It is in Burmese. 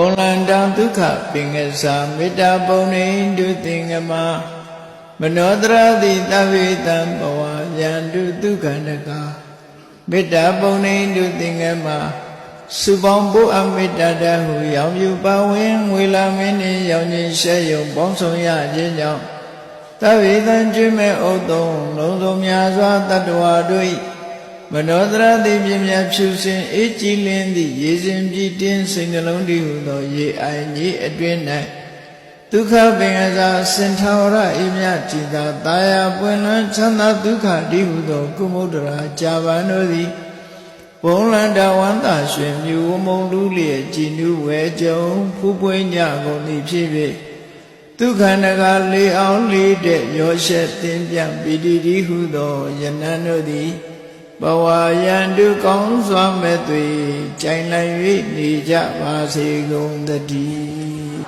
ဘုံလန္တံဒုက္ခပင်ကစားမေတ္တာပုံနေတုသင်္ကမမနောတရတိတဝေတံဘဝယန္တုဒုက္ခန္တကမေတ္တာပုံနေတုသင်္ကမစုပေါင်းဖို့အမေတ္တာတဟုရောင်ယူပါဝင်ငွေလာမင်းနှင့်ရောင်ခြင်းရှဲယုံပေါင်းဆောင်ရခြင်းကြောင့်တဝေတံကျွေးမဲ့ဥသုံးလုံးစုံများစွာတတ္တဝါတို့၏ မနောတရတိပြင်းမြတ်ဖြူစင်အေးကြည်လင်းသည့်ရေစဉ်ကြည်တင်းစိတ်နှလုံးတည်ဟုသောရေအိုင်ကြီးအတွင်း၌ဒုက္ခပင်ကစားစင်ထာဝရအေမြကြည်သာတာယာပွင့်လွန်ချမ်းသာဒုက္ခတည်ဟုသောကုမုဒ္ဒရာကြာပန်တို့သည်ဘုံလန္တဝန္တာရွှင်မြူဝမုံလူလျက်ကြည်နူးဝဲကြုံဖူးပွေးညကုန်သည်ဖြစ်ဖြစ်ဒုက္ခနကလေးအောင်လေးတဲ့ရောရှက်တင်ပြပီတိတိဟုသောယနန်တို့သည် ဘဝယန္တုကောင်းစွာမဲ့သွေကြိုင်လိုက်၍နေကြပါစေကုန်သတည်း